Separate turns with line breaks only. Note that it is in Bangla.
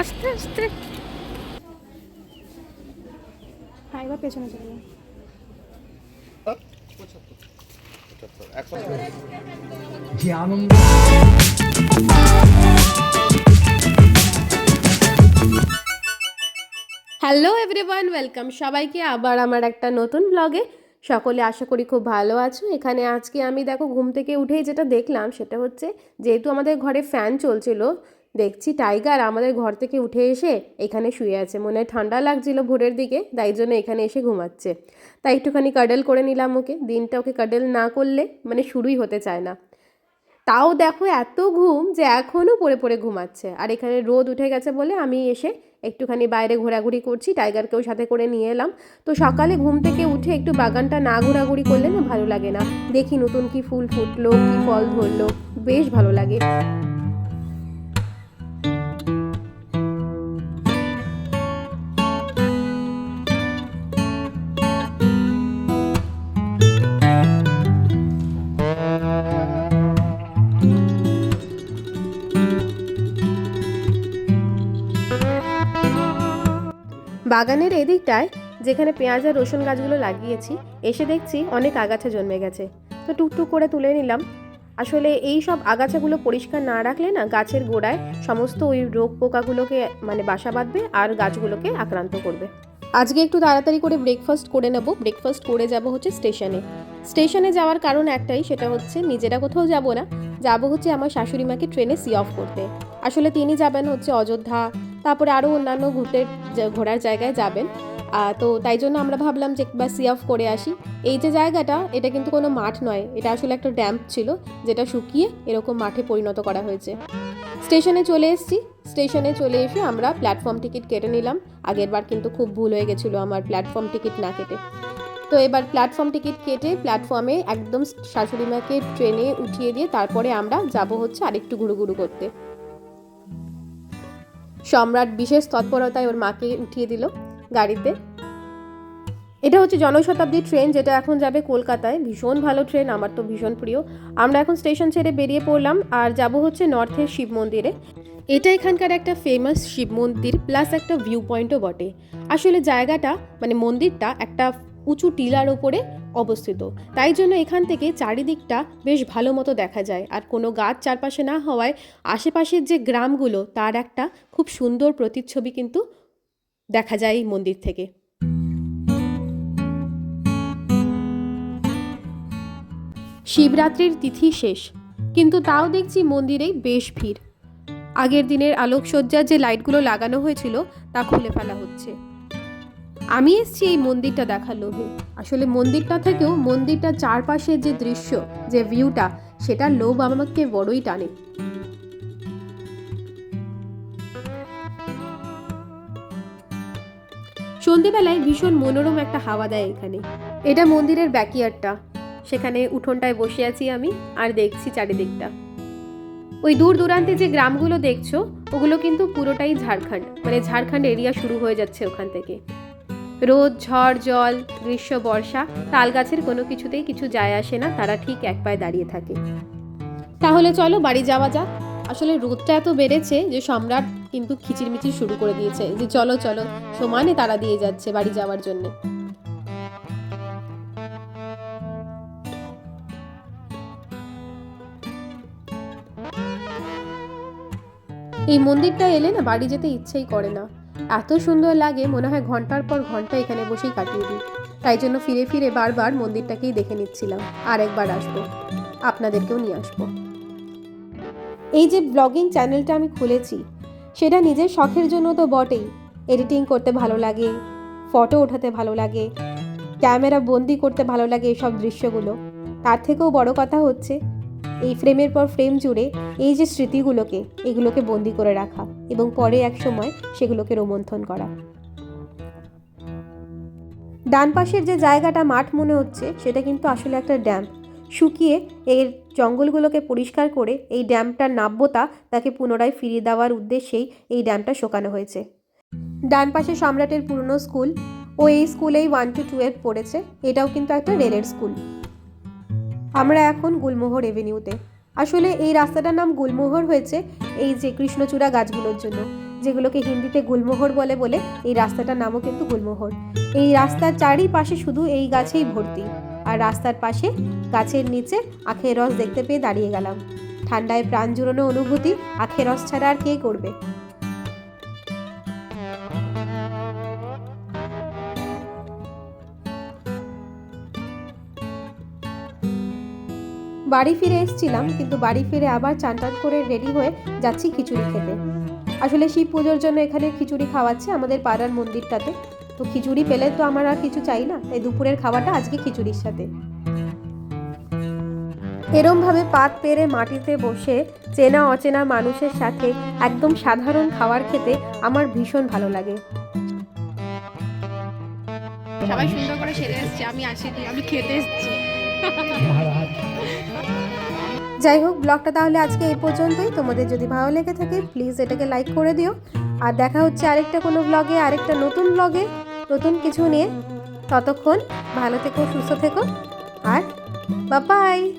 আস্তে আস্তে। হ্যাঁ এবার পেছনে চলে যাও।
যে আনন্দ।
হ্যালো এভরিওয়ান ওয়েলকাম সবাইকে আবার আমার একটা নতুন ব্লগে সকলে আশা করি খুব ভালো আছো। এখানে আজকে আমি দেখো ঘুম থেকে উঠেই যেটা দেখলাম সেটা হচ্ছে যেহেতু আমাদের ঘরে ফ্যান চলছিল দেখছি টাইগার আমাদের ঘর থেকে উঠে এসে এখানে শুয়ে আছে। মনে হয় ঠান্ডা লাগছিল ভোরের দিকে, তাই জন্য এখানে এসে ঘুমাচ্ছে। তাই একটুখানি কাডল করে নিলাম ওকে। দিনটা ওকে কাডল না করলে মানে শুরুই হতে চায় না। তাও দেখো এত ঘুম যে এখনও পড়ে পড়ে ঘুমাচ্ছে। আর এখানে রোদ উঠে গেছে বলে আমি এসে একটুখানি বাইরে ঘোরাঘুরি করছি, টাইগারকেও সাথে করে নিয়ে এলাম। তো সকালে ঘুম থেকে উঠে একটু বাগানটা না ঘোরাঘুরি করলে না ভালো লাগে না। দেখি নতুন কি ফুল ফুটলো, কি ফল ধরলো, বেশ ভালো লাগে। বাগানের এদিকটায়, যেখানে পেঁয়াজ আর রসুন গাছগুলো লাগিয়েছি, এসে দেখছি অনেক আগাছা জন্মে গেছে। তো টুকটুক করে তুলে নিলাম। আসলে এই সব আগাছাগুলো পরিষ্কার না রাখলে না গাছের গোড়ায় সমস্ত ওই রোগ পোকাগুলোকে মানে বাসা বাঁধবে আর গাছগুলোকে আক্রান্ত করবে। আজকে একটু তাড়াতাড়ি করে ব্রেকফাস্ট করে নেব। ব্রেকফাস্ট করে যাব হচ্ছে স্টেশনে। স্টেশনে যাওয়ার কারণ একটাই, সেটা হচ্ছে নিজেরা কোথাও যাব না। যাব হচ্ছে আমার শাশুড়ি মাকে ট্রেনে সি অফ করতে। আসলে তিনি যাবেন হচ্ছে অযোধ্যা তারপরে আরও অন্যান্য ঘুরতে ঘোরার জায়গায় যাবেন। তো তাই জন্য আমরা ভাবলাম যে একবার সি অফ করে আসি। এই যে জায়গাটা, এটা কিন্তু কোনো মাঠ নয়, এটা আসলে একটা ড্যাম্প ছিল, যেটা শুকিয়ে এরকম মাঠে পরিণত করা হয়েছে। স্টেশনে চলে এসেছি। স্টেশনে চলে এসে আমরা প্ল্যাটফর্ম টিকিট কেটে নিলাম। আগের বার কিন্তু খুব ভুল হয়ে গেছিল আমার প্ল্যাটফর্ম টিকিট না কেটে। তো এবার প্ল্যাটফর্ম টিকিট কেটে প্ল্যাটফর্মে একদম শাশুড়ি মাকে ট্রেনে উঠিয়ে দিয়ে তারপরে আমরা যাব হচ্ছে আরেকটু ঘুরু ঘুরু করতে। সম্রাট বিশেষ তৎপরতায় ওর মাকে উঠিয়ে দিল গাড়িতে। এটা হচ্ছে জনশতাব্দী ট্রেন যেটা এখন যাবে কলকাতায়। ভীষণ ভালো ট্রেন, আমার তো ভীষণ প্রিয়। আমরা এখন স্টেশন ছেড়ে বেরিয়ে পড়লাম আর যাব হচ্ছে নর্থের শিব মন্দিরে। এটা এখানকার একটা ফেমাস শিব মন্দির প্লাস একটা ভিউ পয়েন্টও বটে। আসলে জায়গাটা মানে মন্দিরটা একটা উঁচু টিলার ওপরে অবস্থিত। তাই জন্য এখান থেকে চারিদিকটা বেশ ভালো মতো দেখা যায়। আর কোনো গাছ চারপাশে না হওয়ায় আশেপাশের যে গ্রামগুলো, তার একটা খুব সুন্দর প্রতিচ্ছবি কিন্তু দেখা যায় এই মন্দির থেকে। শিবরাত্রির তিথি শেষ, কিন্তু তাও দেখছি মন্দিরে বেশ ভিড়। আগের দিনের আলোকসজ্জার যে লাইটগুলো লাগানো হয়েছিল, তা খুলে ফেলা হচ্ছে। আমি এসছি এই মন্দিরটা দেখার লোভে। আসলে মন্দিরটা থেকেও মন্দিরটার চারপাশের যে দৃশ্য, যে ভিউটা সেটা লোভ আমাকে বড়ই টানে। সন্ধেবেলায় ভীষণ মনোরম একটা হাওয়া দেয় এখানে। এটা মন্দিরের ব্যাকইয়ার্ডটা সেখানে উঠোনটায় বসে আছি আমি আর দেখছি চারিদিকটা। ওই দূর দূরান্তে যে গ্রামগুলো দেখছ, ওগুলো কিন্তু পুরোটাই ঝাড়খণ্ড। মানে ঝাড়খণ্ড এরিয়া শুরু হয়ে যাচ্ছে ওখান থেকে। রোদ, ঝড়, জল, গ্রীষ্ম, বর্ষা তাল গাছের কোনো কিছুতেই কিছু যায় আসে না, তারা ঠিক এক পায়ে দাঁড়িয়ে থাকে। তাহলে চলো বাড়ি যাওয়া যাক। আসলে রোদটা এত বেড়েছে যে সম্রাট কিন্তু খিচিরমিচির শুরু করে দিয়েছে যে চলো চলো, সমানে তারা দিয়ে যাচ্ছে বাড়ি যাওয়ার জন্য। এই মন্দিরটা এলে না বাড়ি যেতে ইচ্ছেই করে না। এত সুন্দর লাগে, মনে হয় ঘণ্টার পর ঘণ্টা এখানে বসেই কাটিয়ে দিই। তাই জন্য ফিরে ফিরে বারবার মন্দিরটাকেই দেখে নিচ্ছিলাম। আর একবার আসব। আপনাদেরকেও নিয়ে আসব। এই যে ব্লগিং চ্যানেলটা আমি খুলেছি, সেটা নিজের শখের জন্য তো বটেই। এডিটিং করতে ভালো লাগে ফটো ওঠাতে ভালো লাগে ক্যামেরা বন্দি করতে ভালো লাগে এইসব দৃশ্যগুলো। তার থেকেও বড় কথা হচ্ছে এই ফ্রেমের পর ফ্রেম জুড়ে এই যে স্মৃতিগুলোকে, এগুলোকে বন্দি করে রাখা এবং পরে এক সময় সেগুলোকে রোমন্থন করা। ডান পাশের যে জায়গাটা মাঠ মনে হচ্ছে, সেটা কিন্তু আসলে একটা ড্যাম। শুকিয়ে এর জঙ্গলগুলোকে পরিষ্কার করে এই ড্যামটার নাব্যতা তাকে পুনরায় ফিরিয়ে দেওয়ার উদ্দেশ্যেই এই ড্যামটা শোকানো হয়েছে। ডান পাশে সম্রাটের পুরনো স্কুল ও এই স্কুলেই ওয়ান টু টুয়েলভ পড়েছে, এটাও কিন্তু একটা রেলের স্কুল। আমরা এখন গুলমোহর এভিনিউতে। আসলে এই রাস্তাটার নাম গুলমোহর হয়েছে এই যে কৃষ্ণচূড়া গাছগুলোর জন্য, যেগুলোকে হিন্দিতে গুলমোহর বলে বলে এই রাস্তাটার নামও কিন্তু গুলমোহর। এই রাস্তার চারিপাশে শুধু এই গাছেই ভর্তি, আর রাস্তার পাশে গাছের নিচে আখের রস দেখতে পেয়ে দাঁড়িয়ে গেলাম। ঠান্ডায় প্রাণ জুড়ানো অনুভূতি আখের রস ছাড়া আর কে করবে? বাড়ি ফিরে এসেছিলাম কিন্তু বাড়ি ফিরে আবার চান টান করে রেডি হয়ে যাচ্ছি খিচুড়ি খেতে। আসলে শিব পুজোর জন্য এখানে খিচুড়ি খাওয়াচ্ছে আমাদের পাড়ার মন্দিরটাতে। তো খিচুড়ি পেলে তো আমার আর কিছু চাই না তাই দুপুরের খাওয়াটা আজকে খিচুড়ির সাথে। এরমভাবে পাত পেরে মাটিতে বসে চেনা অচেনা মানুষের সাথে একদম সাধারণ খাবার খেতে আমার ভীষণ ভালো লাগে।
সবাই সুন্দর করে সেরে এসছে আমি আসিনি আমি খেতে এসেছি।
মহারাজ।
যাই হোক, ব্লগটা তাহলে আজকে এই পর্যন্তই। তোমাদের যদি ভালো লেগে থাকে প্লিজ এটাকে লাইক করে দিও। আর দেখা হচ্ছে আরেকটা কোনো ব্লগে আরেকটা নতুন ব্লগে নতুন কিছু নিয়ে। ততক্ষণ ভালো থেকো, সুস্থ থেকো, আর বাবাই